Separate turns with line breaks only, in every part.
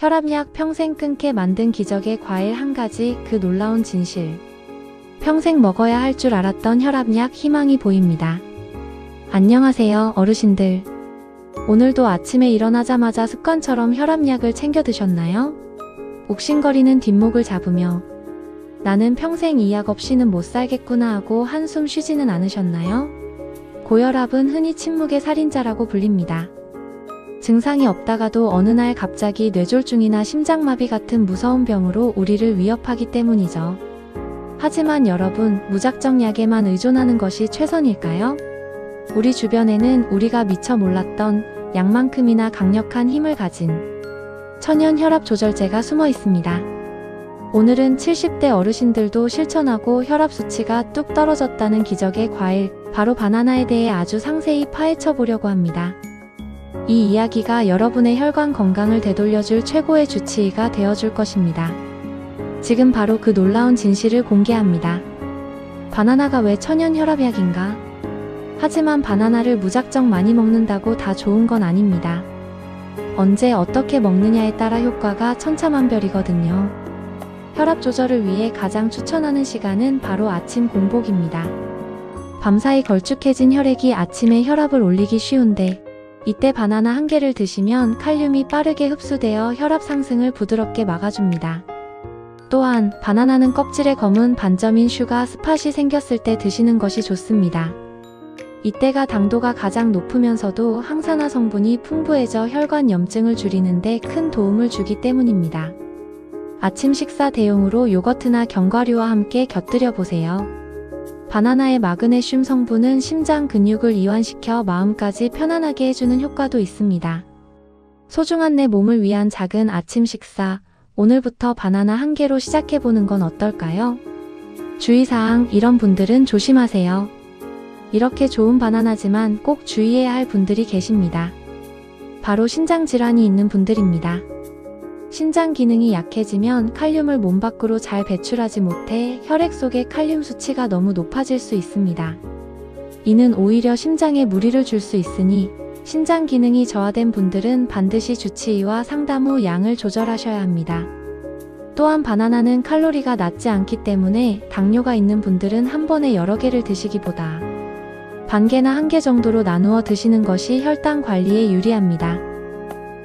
혈압약 평생 끊게 만든 기적의 과일 한 가지 그 놀라운 진실. 평생 먹어야 할 줄 알았던 혈압약 희망이 보입니다. 안녕하세요, 어르신들. 오늘도 아침에 일어나자마자 습관처럼 혈압약을 챙겨 드셨나요? 옥신거리는 뒷목을 잡으며 나는 평생 이 약 없이는 못 살겠구나 하고 한숨 쉬지는 않으셨나요? 고혈압은 흔히 침묵의 살인자라고 불립니다. 증상이 없다가도 어느 날 갑자기 뇌졸중이나 심장마비 같은 무서운 병으로 우리를 위협하기 때문이죠. 하지만 여러분, 무작정 약에만 의존하는 것이 최선일까요? 우리 주변에는 우리가 미처 몰랐던 약만큼이나 강력한 힘을 가진 천연 혈압 조절제가 숨어 있습니다. 오늘은 70대 어르신들도 실천하고 혈압 수치가 뚝 떨어졌다는 기적의 과일, 바로 바나나에 대해 아주 상세히 파헤쳐 보려고 합니다. 이 이야기가 여러분의 혈관 건강을 되돌려줄 최고의 주치의가 되어줄 것입니다. 지금 바로 그 놀라운 진실을 공개합니다. 바나나가 왜 천연 혈압약인가? 하지만 바나나를 무작정 많이 먹는다고 다 좋은 건 아닙니다. 언제 어떻게 먹느냐에 따라 효과가 천차만별이거든요. 혈압 조절을 위해 가장 추천하는 시간은 바로 아침 공복입니다. 밤사이 걸쭉해진 혈액이 아침에 혈압을 올리기 쉬운데 이때 바나나 한 개를 드시면 칼륨이 빠르게 흡수되어 혈압 상승을 부드럽게 막아줍니다. 또한 바나나는 껍질에 검은 반점인 슈가 스팟이 생겼을 때 드시는 것이 좋습니다. 이때가 당도가 가장 높으면서도 항산화 성분이 풍부해져 혈관 염증을 줄이는데 큰 도움을 주기 때문입니다. 아침 식사 대용으로 요거트나 견과류와 함께 곁들여 보세요. 바나나의 마그네슘 성분은 심장 근육을 이완시켜 마음까지 편안하게 해주는 효과도 있습니다. 소중한 내 몸을 위한 작은 아침 식사, 오늘부터 바나나 한 개로 시작해보는 건 어떨까요? 주의사항, 이런 분들은 조심하세요. 이렇게 좋은 바나나지만 꼭 주의해야 할 분들이 계십니다. 바로 신장 질환이 있는 분들입니다. 신장 기능이 약해지면 칼륨을 몸 밖으로 잘 배출하지 못해 혈액 속의 칼륨 수치가 너무 높아질 수 있습니다. 이는 오히려 심장에 무리를 줄 수 있으니 신장 기능이 저하된 분들은 반드시 주치의와 상담 후 양을 조절하셔야 합니다. 또한 바나나는 칼로리가 낮지 않기 때문에 당뇨가 있는 분들은 한 번에 여러 개를 드시기보다 반 개나 한 개 정도로 나누어 드시는 것이 혈당 관리에 유리합니다.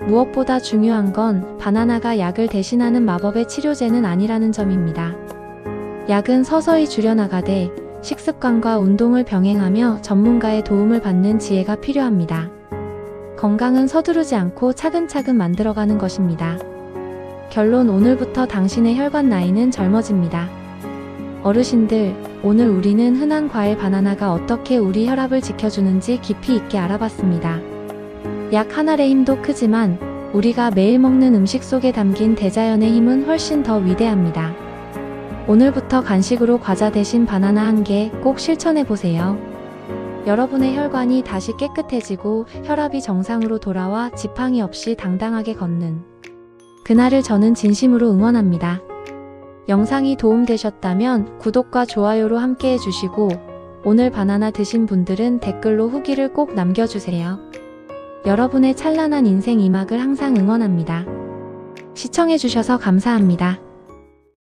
무엇보다 중요한 건 바나나가 약을 대신하는 마법의 치료제는 아니라는 점입니다. 약은 서서히 줄여나가되 식습관과 운동을 병행하며 전문가의 도움을 받는 지혜가 필요합니다. 건강은 서두르지 않고 차근차근 만들어가는 것입니다. 결론 오늘부터 당신의 혈관 나이는 젊어집니다. 어르신들, 오늘 우리는 흔한 과일 바나나가 어떻게 우리 혈압을 지켜주는지 깊이 있게 알아봤습니다. 약한 알의 힘도 크지만 우리가 매일 먹는 음식 속에 담긴 대자연의 힘은 훨씬 더 위대합니다. 오늘부터 간식으로 과자 대신 바나나 한 개 꼭 실천해 보세요. 여러분의 혈관이 다시 깨끗해지고 혈압이 정상으로 돌아와 지팡이 없이 당당하게 걷는 그날을 저는 진심으로 응원합니다. 영상이 도움되셨다면 구독과 좋아요로 함께 해주시고 오늘 바나나 드신 분들은 댓글로 후기를 꼭 남겨주세요. 여러분의 찬란한 인생 이막을 항상 응원합니다. 시청해주셔서 감사합니다.